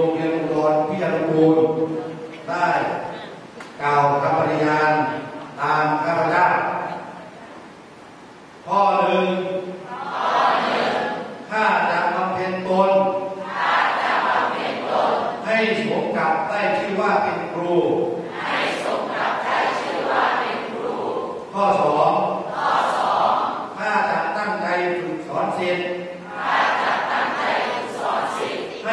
โรงเรียนอุดรพิยานุกูลได้กล่าวคำปฏิญาณตามข้าพเจ้าข้อหนึ่งข้าจะบำเพ็ญตน ให้สมกับได้ชื่อว่าเป็นครู ข้อสองข้าจะตั้งใจฝึกสอนศิษย์ให้